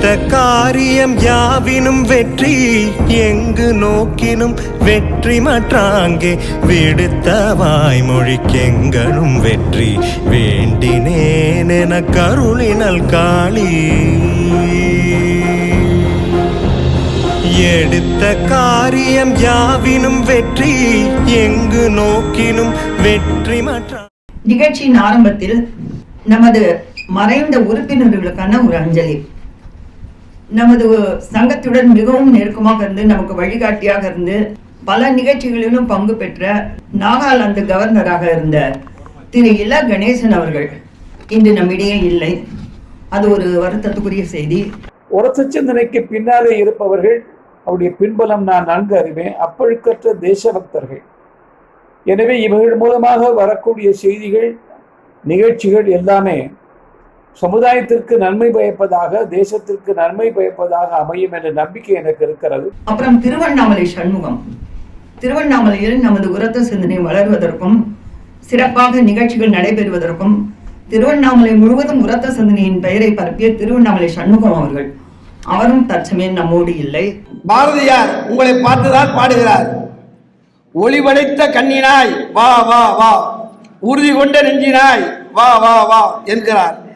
நினைத்த காரியம் யாவினும் வெற்றி. எங்கு நோக்கினும் வெற்றி மற்றாங்கே. விடுத்த வாய்மொழிக்கெங்களும் வெற்றி. வேண்டினேன் என கருளினல் காளி. எடுத்த காரியம் யாவினும் வெற்றி. எங்கு நோக்கினும் வெற்றி மற்ற நிகழ்ச்சியின் ஆரம்பத்தில் நமது மறைந்த உறுப்பினர்களுக்கான ஒரு அஞ்சலி. நமது சங்கத்துடன் மிகவும் நெருக்கமாக இருந்து நமக்கு வழிகாட்டியாக இருந்து பல நிகழ்ச்சிகளிலும் பங்கு பெற்ற நாகாலாந்து கவர்னராக இருந்த திரு இல கணேசன் அவர்கள். இன்று நம்மிடையே இல்லை. அது ஒரு வருத்தத்துக்குரிய செய்தி. உரத்த சிந்தனைக்கு பின்னாலே இருப்பவர்கள் அவருடைய பின்பலம் நான் நன்கு அறிவேன். அப்பழுக்கற்ற தேசபக்தர்கள். எனவே இவர்கள் மூலமாக வரக்கூடிய செய்திகள் நிகழ்ச்சிகள் எல்லாமே சமுதாயத்திற்கு நன்மை பயப்பதாக தேசத்திற்கு நன்மை பயப்பதாக அமையும் என்ற நம்பிக்கை எனக்கு இருக்கிறது. அப்புறம் திருவண்ணாமலை சண்முகம். திருவண்ணாமலையில் நமது உரத்த சிந்தனை வளர்வதற்கும் சிறப்பாக நிகழ்ச்சிகள் நடைபெறுவதற்கும் திருவண்ணாமலை முழுவதும் உரத்த சிந்தனையின் பெயரை பரப்பிய திருவண்ணாமலை சண்முகம் அவர்கள். அவரும் தற்சமயம் நம்மோடு இல்லை. பாரதியார் உங்களை பார்த்துதான் பாடுகிறார். ஒளிவடைத்த கண்ணினாய் வா வா வா. உறுதி கொண்ட நெஞ்சினாய் வா வா வா என்கிறார்.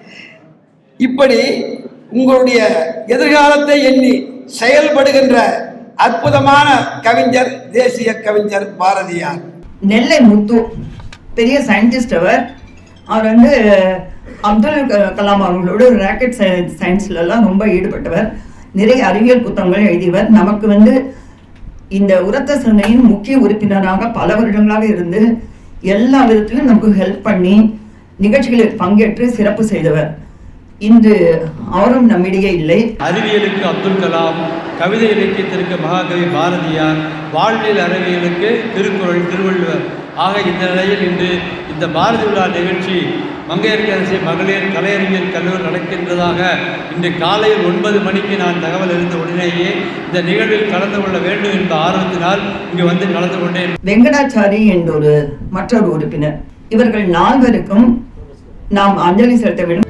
இப்படி உங்களுடைய எதிர்காலத்தை எண்ணி செயல்படுகின்ற அற்புதமான கவிஞர் தேசிய கவிஞர் பாரதியார். நெல்லை முத்து பெரிய சயின்டிஸ்ட் அவர். அவர் வந்து அப்துல் க- கலாம் அவர்களோட ராக்கெட் சயின்ஸ்லலாம் ரொம்ப ஈடுபட்டவர். நிறைய அறிவியல் புத்தகங்கள் எழுதியவர். நமக்கு வந்து இந்த உரத்த சிந்தனையின் முக்கிய உறுப்பினராக பல வருடங்களாக இருந்து எல்லா விதத்திலும் நமக்கு ஹெல்ப் பண்ணி நிகழ்ச்சிகளில் பங்கேற்று சிறப்பு செய்தவர். இன்று அவரும் நம்மிடையே இல்லை. அறிவியலுக்கு அப்துல் கலாம் கவிதை இலக்கியத்திற்கு மகாகவி பாரதியார் வாழ்வியல் அறிவியலுக்கு திருக்குறள் திருவள்ளுவர். ஆக இந்த நிலையில் இன்று இந்த பாரதி விழா நிகழ்ச்சி மங்கையர்கரசி மகளிர் கலையறிஞர் கல்லூரி நடக்கின்றதாக இன்று காலையில் ஒன்பது மணிக்கு நான் தகவல் அறிந்த உடனேயே இந்த நிகழ்வில் கலந்து கொள்ள வேண்டும் என்ற ஆர்வத்தினால் இங்கு வந்து கலந்து கொண்டேன். வெங்கடாச்சாரி என்ற ஒரு மற்றொரு உறுப்பினர். இவர்கள் நால்வருக்கும் நாம் அஞ்சலி செலுத்த வேண்டும்.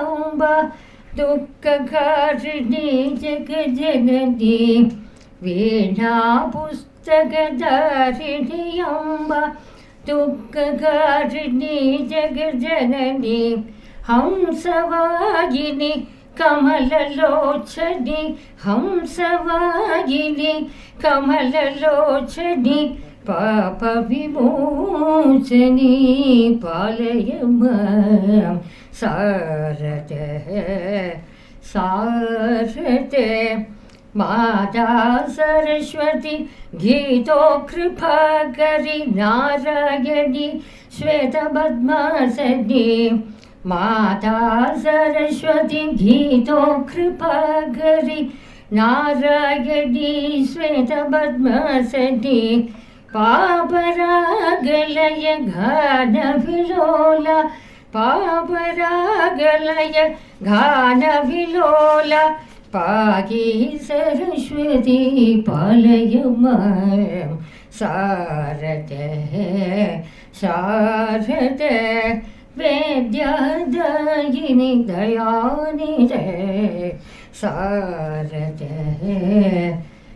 अम्ब दुःखकारिणि जगजननी वीणापुस्तकधारिणि अम्ब दुःखकारिणि जगजननी हंसवागिनि कमललोचनि। हंसवागिनि कमललोचनि। पापविमोचनी पालय माँ सारते सारते माता सरस्वती, गीतो कृपाकरि नारायणी श्वेतपद्मासनी माता सरस्वती, गीतो कृपाकरि नारायणी श्वेतपद्मासनी పాపరాగలయ ఘాన విలోల పాపరాగలయ ఘాన విలోల పాగి సరస్వతి పాలయమ సారద సారద వేద్యాదాయిని దయానిరే సారద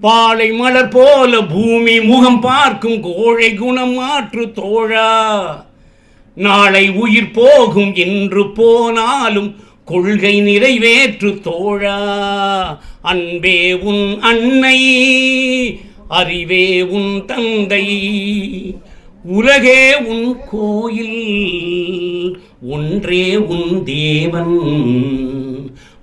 பாலை மலர் போல பூமி முகம் பார்க்கும் கோழை குணம் மாற்று தோழா. நாளை உயிர் போகும் என்று போனாலும் கொள்கை நிறைவேற்று தோழா. அன்பே உன் அன்னை அறிவே உன் தந்தை உலகே உன் கோயில் ஒன்றே உன் தேவன்.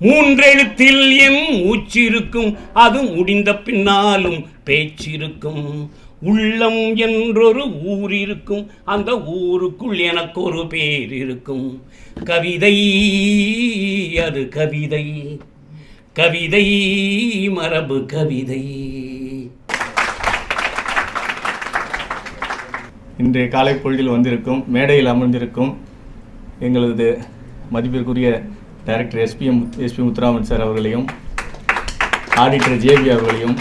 மூன்றெழுத்தில் எம் மூச்சிருக்கும் அது முடிந்த பின்னாலும் பேச்சிருக்கும். உள்ளம் என்றொரு ஊர் இருக்கும் அந்த ஊருக்குள் எனக்கு ஒரு பேர் இருக்கும் கவிதை அது கவிதை. கவிதை மரபு கவிதை. இன்றைய காலை பொழுதில் வந்திருக்கும் மேடையில் அமர்ந்திருக்கும் எங்களது மதிப்பிற்குரிய director SPM SP Muthuraman sir அவர்களையும் ஆடிட்டர் ஜேபி அவர்களையும்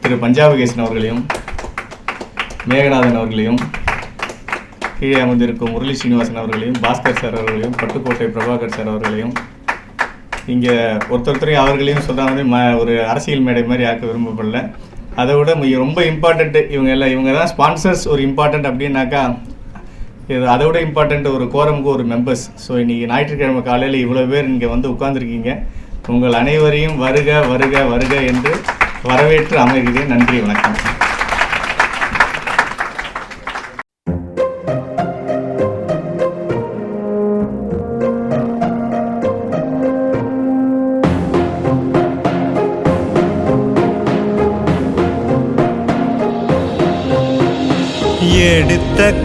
திரு பஞ்சாபகேசன் அவர்களையும் மேகநாதன் அவர்களையும் கீழே அமர்ந்திருக்கும் முரளி சீனிவாசன் அவர்களையும் பாஸ்கர் சார் அவர்களையும் பட்டுக்கோட்டை பிரபாகர் சார் அவர்களையும் இங்கே ஒருத்தொருத்தரையும் அவர்களையும் சொல்கிற மாதிரி ம ஒரு அரசியல் மேடை மாதிரி ஆக்க விரும்பப்படல. அதை விட ரொம்ப இம்பார்ட்டண்ட்டு இவங்க எல்லாம் இவங்க தான் ஸ்பான்சர்ஸ் ஒரு இம்பார்ட்டண்ட் அப்படின்னாக்கா இது அதை விட இம்பார்ட்டண்ட் ஒரு கோரமுக்கு ஒரு மெம்பர்ஸ் ஸோ இன்றைக்கி ஞாயிற்றுக்கிழமை காலையில் இவ்வளோ பேர் இங்கே வந்து உட்காந்துருக்கீங்க உங்கள் அனைவரையும் வருக வருக வருக என்று வரவேற்று அமைகிறேன். நன்றி வணக்கம்.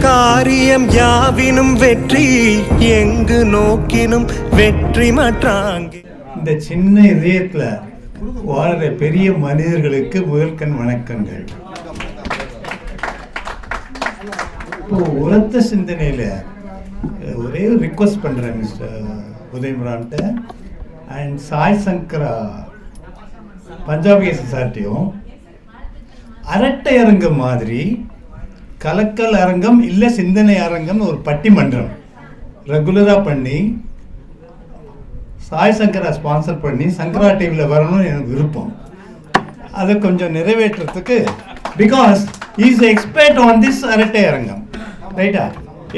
காரியம் யாவினும் வெற்றி எங்கு நோக்கினும் வெற்றி மாற்றாங்க. இந்த சின்ன இதயத்துல வாழ்ற பெரிய மனிதர்களுக்கு முதல்கண் வணக்கங்கள். இப்போ உரத்த சிந்தனையில ஒரே ஒரு ரிக்வஸ்ட் பண்றேன் மிஸ்டர் உதயம்ரான்ட்ட அண்ட் சாய் சங்கரா பஞ்சாபி சொசைட்டியும் அரட்டை அரங்கம் மாதிரி கலக்கல் அரங்கம் இல்லை சிந்தனை அரங்கம் ஒரு பட்டிமன்றம். ரெகுலராக பண்ணி சாய் சங்கரா ஸ்பான்சர் பண்ணி சங்கரா டிவியில் வரணும்னு எனக்கு விருப்பம். அதை கொஞ்சம் நிறைவேற்றுறதுக்கு because is expert on this Arattai Arangam. ரைட்டா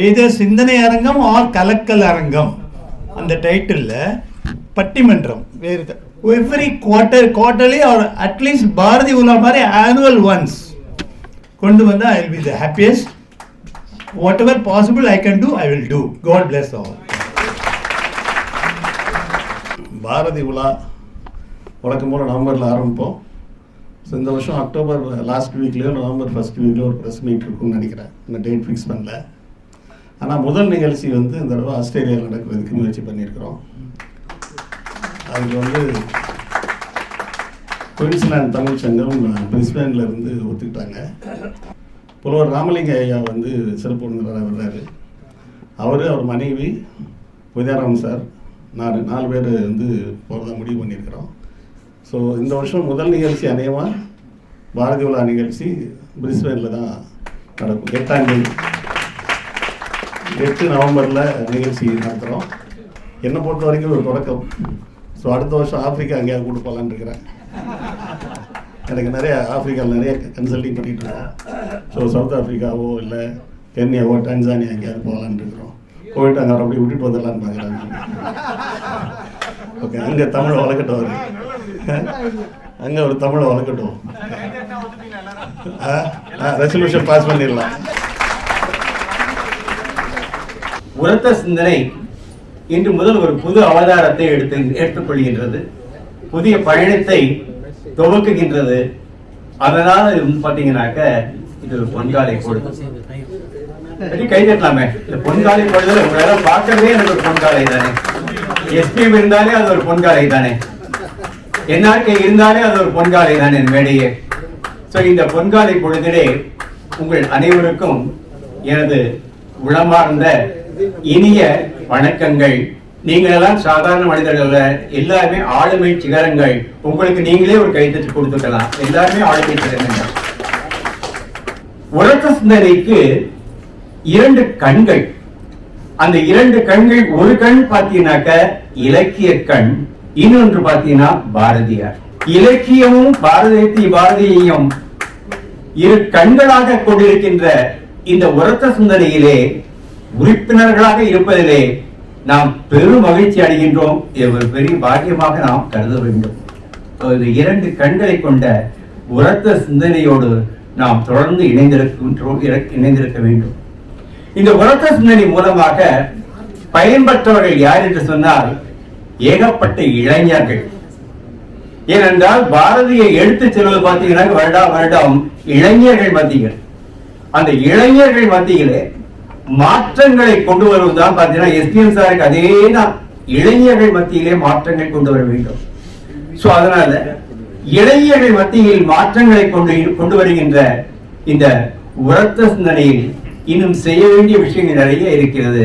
இது சிந்தனை அரங்கம் ஆர் கலக்கல் அரங்கம். அந்த டைட்டிலில் பட்டிமன்றம் வேறு every quarter quarterly or at least Bharathi உலா மாதிரி ஆனுவல் ஒன்ஸ் கொண்டு வந்தால் I will be the happiest whatever possible I can do I will do God bless all Bharathi உலா வழக்கம் போல் நவம்பரில் ஆரம்பிப்போம். ஸோ இந்த வருஷம் அக்டோபர் லாஸ்ட் வீக்லேயோ நவம்பர் ஃபர்ஸ்ட் வீக்லேயோ ஒரு ப்ரெஸ் மீட் இருக்கும்னு நினைக்கிறேன். இந்த டேட் ஃபிக்ஸ் பண்ணல. ஆனால் முதல் நிகழ்ச்சி வந்து இந்த தடவை ஆஸ்திரேலியாவில் நடக்கிறதுக்கு முயற்சி பண்ணியிருக்கிறோம். அதுக்கு வந்து குயின்ஸ்லாந்து தமிழ் சங்கம் பிரிஸ்பேனில் இருந்து ஒத்துக்கிட்டாங்க. புலவர் ராமலிங்க ஐயா வந்து சிறப்பு விருந்தினராக வர்றாரு அவர் அவர் மனைவி புதியாராம் சார் நாலு நாலு பேர் வந்து போகிறதா முடிவு பண்ணியிருக்கிறோம். ஸோ இந்த வருஷம் முதல் நிகழ்ச்சி அநேகமாக பாரதி உலா நிகழ்ச்சி பிரிஸ்பேனில் தான் நடக்கும். எட்டாம் தேதி எட்டு நவம்பரில் நிகழ்ச்சி நடத்துகிறோம் என்னை பொறுத்த வரைக்கும் ஒரு தொடக்கம். ஸோ அடுத்த வருஷம் ஆப்பிரிக்கா அங்கேயாவது கூட்டு போகலான்னு இருக்கிறேன். எனக்கு நிறைய ஆஃப்ரிக்காவில் நிறைய கன்சல்டிங் பண்ணிட்டு இருக்கோம் ஸோ சவுத் ஆஃப்ரிக்காவோ இல்லை கென்யாவோ டான்சானியா எங்கேயாவது போகலான்னு இருக்கிறோம். போயிட்டு அங்கே அப்படியே விட்டுட்டு வந்துடலான்னு பார்க்குறாங்க. ஓகே அங்கே தமிழை வளர்க்கட்டும் அவரு. அங்கே ஒரு தமிழை வளர்க்கட்டும். ரெசல்யூஷன் பாஸ் பண்ணிடலாம். உரத்த சிந்தனை இன்று முதல் ஒரு புது அவதாரத்தை எடுத்து எடுத்துக்கொள்கின்றது. புதிய பயணத்தை துவக்குகின்றது. அதனால பாத்தீங்கன்னாக்க இது ஒரு பொன்காலை பொழுது சரி, கை தட்டலாமே. இந்த பொன்காலை பொழுதுல உங்களால பார்க்கவே எனக்கு ஒரு பொன்காலை தானே. எஸ்பிஎம் இருந்தாலே அது ஒரு பொன்காலை தானே. என்ஆர்கே இருந்தாலே அது ஒரு பொன்காலை தானே மேடையே. ஸோ இந்த பொன்காலை பொழுதிலே உங்கள் அனைவருக்கும் எனது உளமார்ந்த இனிய வணக்கங்கள். நீங்கள் எல்லாம் சாதாரண மனிதர்கள் எல்லாருமே ஆளுமை சிகரங்கள். உங்களுக்கு நீங்களே ஒரு கைத்தட்டு கொடுத்துக்கலாம். எல்லாருமே ஆளுமை சிகரங்கள். உரத்த சிந்தனைக்கு இரண்டு கண்கள். அந்த இரண்டு கண்கள் ஒரு கண் பார்த்தீங்கன்னாக்க இலக்கிய கண் இன்னொன்று பார்த்தீங்கன்னா பாரதியார். இலக்கியமும் பாரதியத்தை பாரதியையும் இரு கண்களாக கொண்டிருக்கின்ற இந்த உரத்த சிந்தனையிலே உறுப்பினர்களாக இருப்பதிலே நாம் பெரும் மகிழ்ச்சி அடைகின்றோம் ஒரு பெரிய பாக்கியமாக நாம் கருத வேண்டும். ஒரு இரண்டு கண்களை கொண்ட உரத்த சிந்தனையோடு நாம் தொடர்ந்து இணைந்திருக்கின்றோம் இணைந்திருக்க வேண்டும். இந்த உரத்த சிந்தனை மூலமாக பயன்பற்றவர்கள் யார் என்று சொன்னால் ஏகப்பட்ட இளைஞர்கள். ஏனென்றால் பாரதிய எடுத்துச் செல்வது பார்த்தீங்கன்னா வருடா வருடம் இளைஞர்கள் மத்தியில். அந்த இளைஞர்கள் மத்தியிலே மாற்றங்களை கொண்டு வருவதுதான் பார்த்தீங்கன்னா எஸ்பிஎம் சாருக்கு அதே தான் இளைஞர்கள் மத்தியிலே மாற்றங்கள் கொண்டு வர வேண்டும். சோ அதனால இளைஞர்கள் மத்தியில் மாற்றங்களை கொண்டு கொண்டு வருகின்ற இந்த உரத்த சிந்தனையில் இன்னும் செய்ய வேண்டிய விஷயங்கள் நிறைய இருக்கிறது.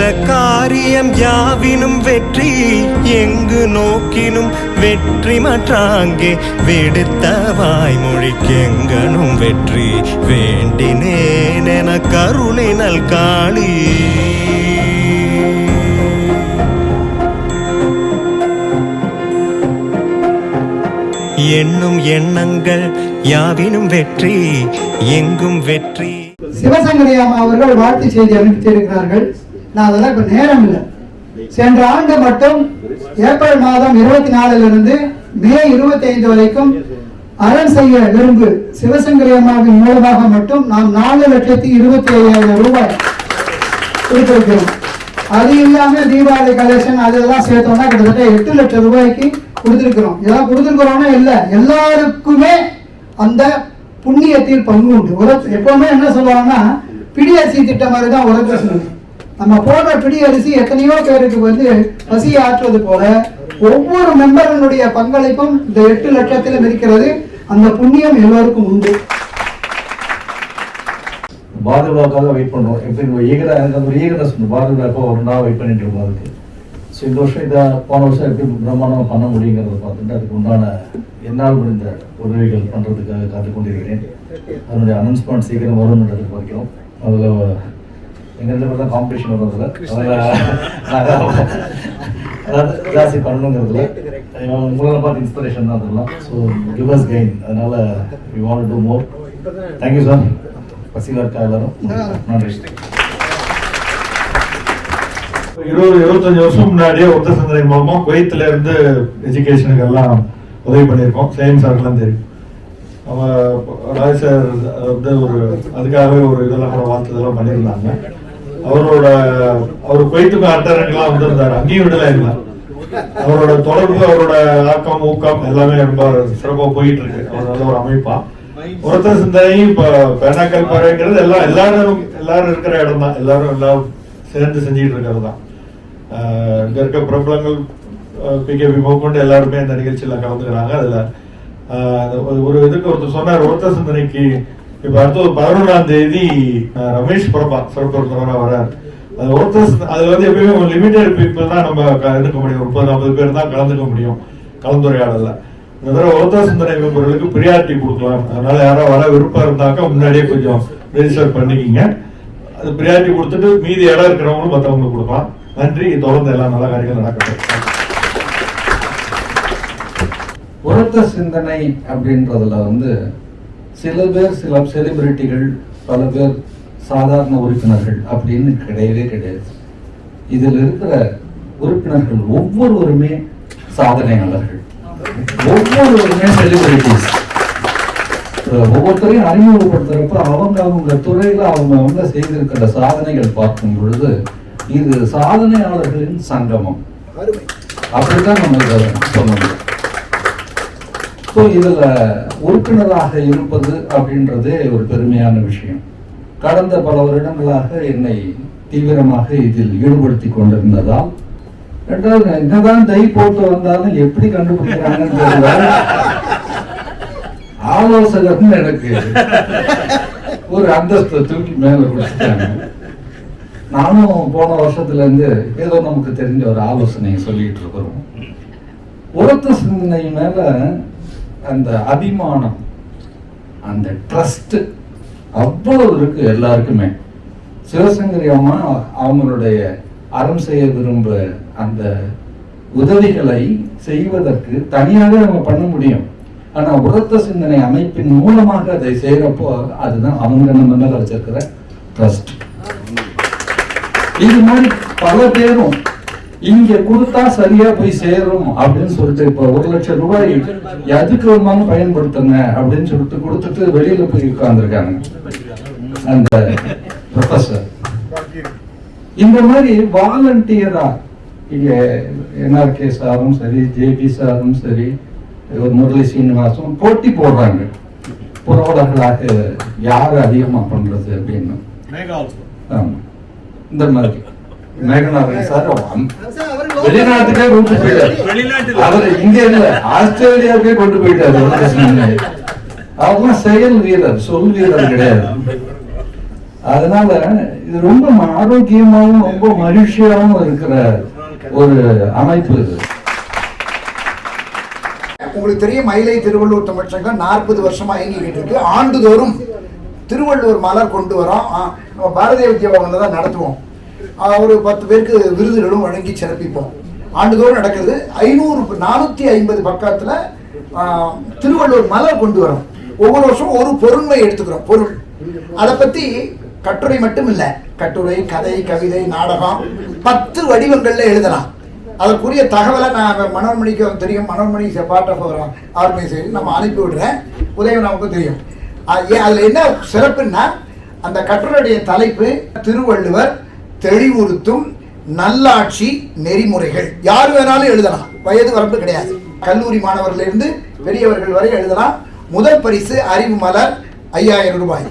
காரியம் யாவினும் வெற்றி எங்கு நோக்கினும் வெற்றி மற்றாங்கே. விடுத்த வாய்மொழிக்கெங்கனும் வெற்றி வேண்டினேன் என கருளினல் காளி. எண்ணும் எண்ணங்கள் யாவினும் வெற்றி எங்கும் வெற்றி. சிவசங்கரியாமா அவர்கள் வாழ்த்து செய்தி அனுப்பித்திருக்கிறார்கள். நான் அதெல்லாம் இப்ப நேரம் இல்லை சென்ற ஆண்டு மட்டும் ஏப்ரல் மாதம் இருபத்தி நாலுல இருந்து மே இருபத்தி ஐந்து வரைக்கும் அரண் செய்ய விரும்பு சிவசங்கரி அம்மாவின் மூலமாக மட்டும் நாம் நாலு லட்சத்தி இருபத்தி ஐயாயிரம் ரூபாய் கொடுத்திருக்கிறோம். அது இல்லாம தீபாவளி கலெக்ஷன் அதெல்லாம் சேர்த்தோம்னா கிட்டத்தட்ட எட்டு லட்சம் ரூபாய்க்கு கொடுத்திருக்கிறோம். இதெல்லாம் கொடுத்திருக்கிறோம்னா இல்லை எல்லாருக்குமே அந்த புண்ணியத்தில் பங்கு உண்டு. உரத்து எப்பவுமே என்ன சொல்லுவாங்கன்னா பிடி திட்டம் மாதிரி தான் உரப்பிரசனம் நம்ம போடுற பிடி அரிசி எத்தனையோ பேருக்கு வந்து பசி ஆற்றுவது போல ஒவ்வொரு மெம்பரனுடைய பங்களிப்பும் இந்த எட்டு லட்சத்திலும் இருக்கிறது அந்த புண்ணியம் எல்லோருக்கும் உண்டு. பாதுகாக்காக வெயிட் பண்ணுறோம். எப்படி ஈகரா எனக்கு அந்த ஒரு ஈகரஸ் பாதுகாப்பாக ஒரு நாள் வெயிட் பண்ணிட்டு இருக்கோம் அதுக்கு. ஸோ இந்த வருஷம் இதை போன வருஷம் எப்படி பிரம்மாண்டமாக பண்ண முடியுங்கிறத பார்த்துட்டு அதுக்கு உண்டான என்னால் முடிந்த உதவிகள் பண்ணுறதுக்காக காத்துக்கொண்டிருக்கிறேன். அதனுடைய அனௌன்ஸ்மெண்ட் சீக்கிரம் வரும்னு எதிர்பார்க்கிறோம். அதில் எங்கள் ரெண்டு பேர் தான் காம்படிஷன் வர்றதில்ல அதாவது ஜாஸ்தி பண்ணணுங்கிறதுல உங்களை பார்த்து இன்ஸ்பிரேஷன் தான் அதெல்லாம். ஸோ கிவ் அஸ் கெயின் அதனால we want to more thank you sir பசியில் இருக்கா எல்லாரும்? நன்றி. இருபது இருபத்தஞ்சு வருஷம் முன்னாடியே ஒத்த சிந்தனை மூலமா குவைத்துல இருந்து எஜுகேஷனுக்கு எல்லாம் உதவி பண்ணியிருக்கோம். சேம் சார்க்கெல்லாம் தெரியும். நம்ம ராஜ் சார் வந்து ஒரு அதுக்காகவே ஒரு இதெல்லாம் கூட வாழ்த்து இதெல்லாம் பண்ணியிருந்தாங்க. அவரோட அவர் குவைத்துக்கு அட்டரங்கெல்லாம் வந்திருந்தார். அங்கேயும் விடல இல்லை. அவரோட தொடர்பு அவரோட ஆக்கம் ஊக்கம் எல்லாமே ரொம்ப சிறப்பாக போயிட்டு இருக்கு அவர் நல்ல ஒரு அமைப்பா. ஒருத்த சிந்தனை இப்ப பெனாக்கல் பாறைங்கிறது எல்லாம் எல்லாரும் எல்லாரும் இருக்கிற இடம் தான். எல்லாரும் எல்லாம் சேர்ந்து செஞ்சுட்டு இருக்கிறது தான். ஆஹ் இங்க இருக்க பிரபலங்கள் பிகேபி கொண்டு எல்லாருமே இந்த நிகழ்ச்சியில கலந்துக்கிறாங்க. அதுல ஆஹ் ஒரு- ஒரு இதுக்கு ஒருத்தர் சொன்னார் ஒருத்த சிந்தனைக்கு இப்ப அடுத்த ஒரு பதினொன்றாம் தேதி ரமேஷ் பிரபா சிறப்பு வரார். அது ஒருத்தர் அது வந்து எப்பயுமே ஒரு லிமிடெட் பீப்புள் தான் நம்ம இருக்க முடியும். முப்பது நாற்பது பேர் தான் கலந்துக்க முடியும் கலந்துரையாடல இந்த தடவை ஒருத்தர் சிந்தனை மெம்பர்களுக்கு ப்ரியாரிட்டி கொடுக்கலாம். அதனால யாராவது வர விருப்பம் இருந்தாக்கா முன்னாடியே கொஞ்சம் ரெஜிஸ்டர் பண்ணிக்கிங்க. அது ப்ரியாரிட்டி கொடுத்துட்டு மீதி இடம் இருக்கிறவங்களும் மற்றவங்களுக்கு கொடுக்கலாம். நன்றி. தொடர்ந்து எல்லாம் நல்ல காரியங்கள் நடக்கட்டும். உரத்த சிந்தனை அப்படின்றதுல வந்து சில பேர் சில செலிபிரிட்டிகள் பல பேர் சாதாரண உறுப்பினர்கள் அப்படின்னு கிடையவே கிடையாது. இதில் இருக்கிற உறுப்பினர்கள் ஒவ்வொருவருமே சாதனையாளர்கள். ஒவ்வொருவருமே செலிபிரிட்டிஸ் ஒவ்வொருத்தரையும் அறிமுகப்படுத்துறப்ப அவங்க அவங்க துறையில அவங்க அவங்க செய்திருக்கிற சாதனைகள் பார்க்கும் பொழுது இது சாதனையாளர்களின் சங்கமம். அப்படித்தான் நம்ம இதை சொல்ல முடியும் ஸோ இதில் உறுப்பினராக இருப்பது அப்படின்றதே ஒரு பெருமையான விஷயம். கடந்த பல வருடங்களாக என்னை தீவிரமாக இதில் ஈடுபடுத்தி கொண்டிருந்ததால் ரெண்டாவது என்னதான் தை போட்டு வந்தாலும் எப்படி கண்டுபிடிக்கிறாங்கன்னு தெரியல. ஆலோசகர்னு எனக்கு ஒரு அந்தஸ்தை தூக்கி மேல கொடுத்துட்டாங்க. நானும் போன வருஷத்துல இருந்து ஏதோ நமக்கு தெரிஞ்ச ஒரு ஆலோசனையை சொல்லிட்டு இருக்கிறோம். உரத்த சிந்தனை மேல அந்த அபிமானம் அந்த ட்ரஸ்ட் அவ்வளவு இருக்கு எல்லாருக்குமே. சிவசங்கரி அம்மா அவங்களுடைய அறம் செய்ய விரும்ப அந்த உதவிகளை செய்வதற்கு தனியாக நம்ம பண்ண முடியும். ஆனா உரத்த சிந்தனை அமைப்பின் மூலமாக அதை செய்யறப்போ அதுதான் அவங்க நம்ம மேல வச்சிருக்கிற ட்ரஸ்ட் இது மாதிரி பல பேரும் இங்க கொடுத்தா சரியா போய் சேரும் அப்படின்னு சொல்லிட்டு இப்ப ஒரு லட்சம் ரூபாய் எதுக்கு வேணுமாலும் பயன்படுத்துங்க அப்படின்னு சொல்லிட்டு கொடுத்துட்டு வெளியில போய் உட்கார்ந்துருக்காங்க. அந்த ப்ரொஃபசர் இந்த மாதிரி வாலண்டியரா இங்க என்ஆர்கே சாரும் சரி ஜேபி சாரும் சரி ஒரு முரளி சீனிவாசும் போட்டி போடுறாங்க. புரவலர்களாக யார் அதிகமா பண்றது அப்படின்னு. ஆமா. இந்த மாதிரி. மேகநாதன் சார் வெளிநாட்டுக்கே கொண்டு போயிட்டாரு. அவர் இங்க இல்ல ஆஸ்திரேலியாவுக்கே கொண்டு போயிட்டாரு. அவங்க செயல் வீரர் சொல் வீரர் கிடையாது. அதனால இது ரொம்ப ஆரோக்கியமாவும் ரொம்ப மகிழ்ச்சியாவும் இருக்கிற ஒரு அமைப்பு இது. உங்களுக்கு தெரியும் மயிலை திருவள்ளூர் தமிழ் சங்கம் நாற்பது வருஷமா இயங்கிக்கிட்டு இருக்கு. ஆண்டுதோறும் திருவள்ளுவர் மலர் கொண்டு வரோம். நம்ம பாரதிய வித்யா பவனில் தான் நடத்துவோம். ஒரு பத்து பேருக்கு விருதுகளும் வழங்கி சிறப்பிப்போம். ஆண்டுதோறும் நடக்குது ஐநூறு நானூற்றி ஐம்பது பக்கத்தில் திருவள்ளுவர் மலர் கொண்டு வரோம். ஒவ்வொரு வருஷம் ஒரு பொருண்மை எடுத்துக்கிறோம் பொருள். அதை பற்றி கட்டுரை மட்டும் இல்லை. கட்டுரை கதை கவிதை நாடகம் பத்து வடிவங்கள்ல எழுதலாம். அதற்குரிய தகவலை நான் மனோன்மணிக்கு தெரியும். Manonmani is part of our organization நம்ம அனுப்பி விடுறேன். உதயம் நமக்கு தெரியும். ஏன் அதில் என்ன சிறப்புன்னா அந்த கட்டுரையுடைய தலைப்பு திருவள்ளுவர் தெளிவுறுத்தும் நல்லாட்சி நெறிமுறைகள். யார் வேணாலும் எழுதலாம். வயது வரம்பு கிடையாது. கல்லூரி மாணவர்களிலிருந்து பெரியவர்கள் வரை எழுதலாம். முதல் பரிசு அறிவு மலர் ஐயாயிரம் ரூபாய்.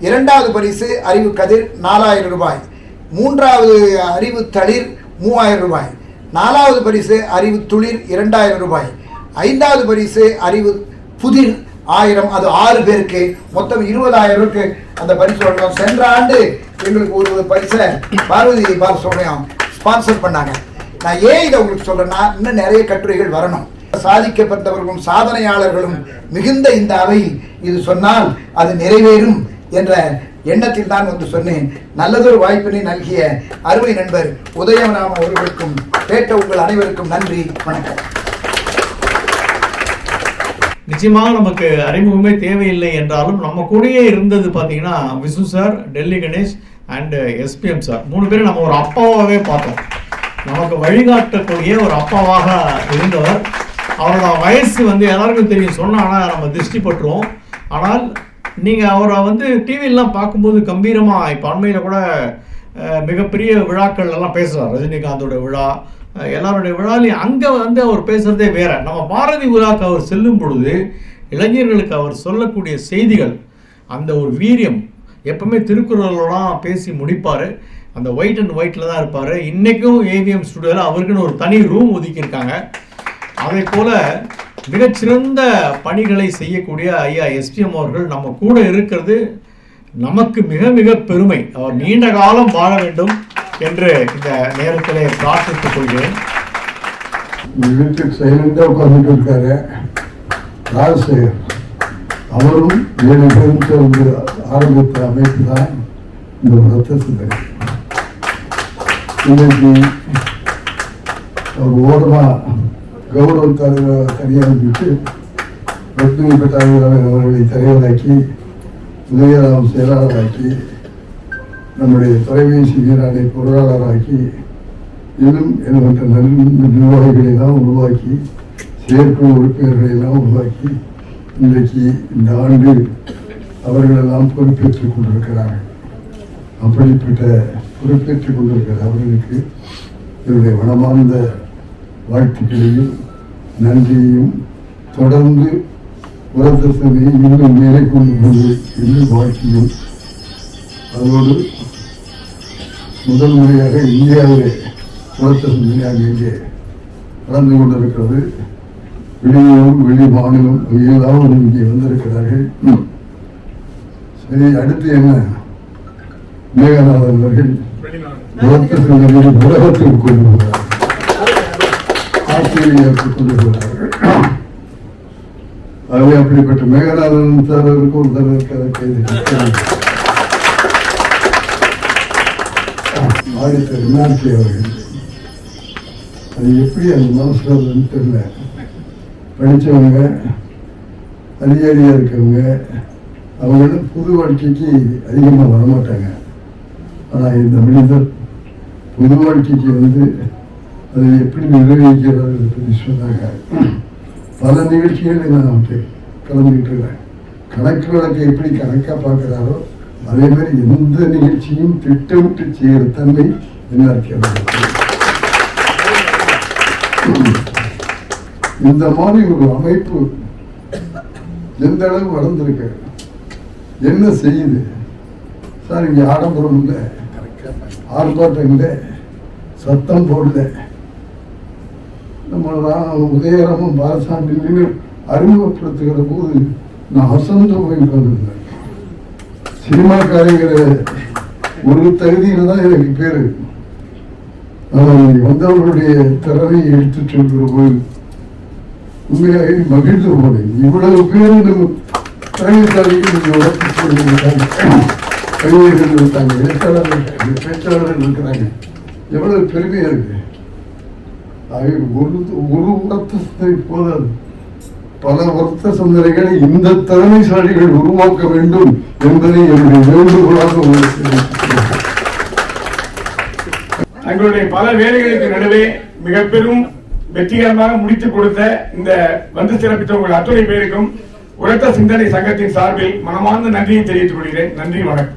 இரண்டாவது பரிசு அறிவு கதிர் நாலாயிரம் ரூபாய். மூன்றாவது அறிவு தளிர் மூவாயிரம் ரூபாய். நாலாவது பரிசு அறிவு துளிர் இரண்டாயிரம் ரூபாய். ஐந்தாவது பரிசு அறிவு புதிர் ஆயிரம் அது ஆறு பேருக்கு. மொத்தம் இருபதாயிரம் அந்த பரிசு வழங்கணும் சென்ற ஆண்டு எங்களுக்கு ஒரு பரிசை பார்வதி பாலசுப்ரமணியம் ஸ்பான்சர் பண்ணாங்க. நான் ஏன் இதை உங்களுக்கு சொல்றேன்னா இன்னும் நிறைய கட்டுரைகள் வரணும். சாதிக்கப்பட்டவர்களும் சாதனையாளர்களும் மிகுந்த இந்த அவையில் இது சொன்னால் அது நிறைவேறும் என்ற எண்ணத்தில் தான் வந்து சொன்னேன். நல்லதொரு வாய்ப்பினை நல்கிய அருமை நண்பர் உதயநாம அவர்களுக்கும் கேட்ட உங்கள் அனைவருக்கும் நன்றி வணக்கம். நிச்சயமாக நமக்கு அறிமுகமே தேவையில்லை என்றாலும் நம்ம கூடயே இருந்தது பார்த்தீங்கன்னா Visu sir Delhi Ganesh and SPM sir. மூணு பேரும் நம்ம ஒரு அப்பாவாகவே பார்த்தோம். நமக்கு வழிகாட்டக்கூடிய ஒரு அப்பாவாக இருந்தவர். அவரோட வயசு வந்து எல்லாருக்கும் தெரியும். சொன்னா நம்ம திருஷ்டி பட்டுருவோம். ஆனால் நீங்கள் அவரை வந்து டிவிலலாம் பார்க்கும்போது கம்பீரமாக இப்போ அண்மையில் கூட மிகப்பெரிய விழாக்கள் எல்லாம் பேசுகிறார் ரஜினிகாந்தோட விழா எல்லாருடைய விழாலையும் அங்கே வந்து அவர் பேசுகிறதே வேற. நம்ம பாரதி விழாக்கு அவர் செல்லும் பொழுது இளைஞர்களுக்கு அவர் சொல்லக்கூடிய செய்திகள் அந்த ஒரு வீரியம் எப்பவுமே திருக்குறளோடலாம் பேசி முடிப்பார். அந்த ஒயிட் அண்ட் ஒயிட்டில் தான் இருப்பார். இன்றைக்கும் ஏவிஎம் ஸ்டுடியோவில் அவருக்குன்னு ஒரு தனி ரூம் ஒதுக்கியிருக்காங்க. அதே போல் மிகச்சிறந்த பணிகளை செய்யக்கூடிய ஐயா எஸ்பிஎம் அவர்கள் நம்ம கூட இருக்கிறது நமக்கு மிக மிக பெருமை. அவர் நீண்ட காலம் வாழ வேண்டும். என்று இந்த நேரத்திலே பிரார்த்தித்துக் கொள்கிறேன். வீட்டுக்கு சைலண்டாக உட்காந்துட்டு இருக்காரு ராஜசேகர் அவரும் ஏழு பேரும் சேர்ந்து ஆரம்பித்த அமைப்பு தான் இந்த ரத்தத்தில் இன்னைக்கு அவர் ஓரமாக கௌரவ தலைவர் தனியாக விட்டு ரத்னி பட்டாபிராமன் அவர்களை தலைவராக்கி உதயராம் செயலாளராக்கி நம்முடைய தொலைபேசி வீரானை பொருளாளராக்கி இன்னும் எனப்பட்ட நல் நிர்வாகிகளை எல்லாம் உருவாக்கி செயற்குழு உறுப்பினர்களை எல்லாம் உருவாக்கி இன்றைக்கு இந்த ஆண்டு அவர்களெல்லாம் பொறுப்பேற்றுக் கொண்டிருக்கிறார்கள். அப்படிப்பட்ட பொறுப்பேற்றுக் கொண்டிருக்கிற அவர்களுக்கு என்னுடைய மனமார்ந்த வாழ்த்துக்களையும் நன்றியையும் தொடர்ந்து உரத்தனை இன்னும் மேலே கொண்டு போது இன்னும் வாழ்க்கையும் அதோடு முதல் முறையாக இந்தியாவிலே உரத்த சிந்தனையாக இங்கே கலந்து கொண்டிருக்கிறது. வெளியூரும் வெளி மாநிலம் எல்லாரும் இங்கே வந்திருக்கிறார்கள். சரி அடுத்து என்ன? மேகநாதன் அவர்கள் உரத்த சிந்தனை உலகத்திற்கு கொண்டு வருகிறார்கள் ஆஸ்திரேலியாவுக்கு கொண்டு வருகிறார்கள் ஆகவே அப்படிப்பட்ட மேகநாதன் சார் அவருக்கு ஆடி பெருமாட்டி அவர்கள் அது எப்படி அந்த மனசில் வருதுன்னு தெரியல. படித்தவங்க அதிகாரியாக இருக்கவங்க அவங்களும் புது வாழ்க்கைக்கு அதிகமாக வரமாட்டாங்க. ஆனால் இந்த மனிதர் புது வாழ்க்கைக்கு வந்து அதை எப்படி நிர்வகிக்கிறார் பற்றி சொன்னாங்க. பல நிகழ்ச்சிகளில் நான் வந்து கலந்துக்கிட்டு இருக்கிறேன் கணக்கு வழக்கை எப்படி கணக்காக பார்க்குறாரோ அதே மாதிரி எந்த நிகழ்ச்சியும் திட்டமிட்டு செய்கிற தன்மை என்ன இந்த மாதிரி ஒரு அமைப்பு எந்த அளவு வளர்ந்துருக்கு? என்ன செய்யுது? சார் இங்கே ஆடம்பரம் இல்லை. ஆர்ப்பாட்டம் இல்லை. சத்தம் போடல. நம்ம உதயரமும் பாலசாமி அறிமுகப்படுத்துகிற போது நான் அசந்து போய் கொண்டிருந்தேன் சினிமாக்காரங்கிற ஒரு தகுதியில் தான் எனக்கு பேரு. வந்தவர்களுடைய திறமையை எடுத்துச் சொல்கிற போது உண்மையாக மகிழ்ந்து போனேன். இவ்வளவு பேர் நம்ம திறமைசாலிக்கு நீங்க உடம்பு சொல்லியிருக்காங்க கவிஞர்கள் இருக்காங்க எழுத்தாளர்கள் இருக்காங்க பேச்சாளர்கள் இருக்கிறாங்க. எவ்வளவு பெருமையா இருக்கு. ஆகவே ஒரு ஒரு உரத்த போதாது. பல ஒத்த சிந்தனைகள் இந்த திறமைசாலிகள் உருவாக்க வேண்டும் என்பதை என்னுடைய வேண்டுகோளாக உங்களுக்கு தங்களுடைய பல வேலைகளுக்கு நடுவே மிக பெரும் வெற்றிகரமாக முடித்துக் கொடுத்த இந்த வந்து சிறப்பித்த உங்கள் அத்துணை பேருக்கும் உரத்த சிந்தனை சங்கத்தின் சார்பில் மனமார்ந்த நன்றியை தெரிவித்துக் கொள்கிறேன். நன்றி வணக்கம்.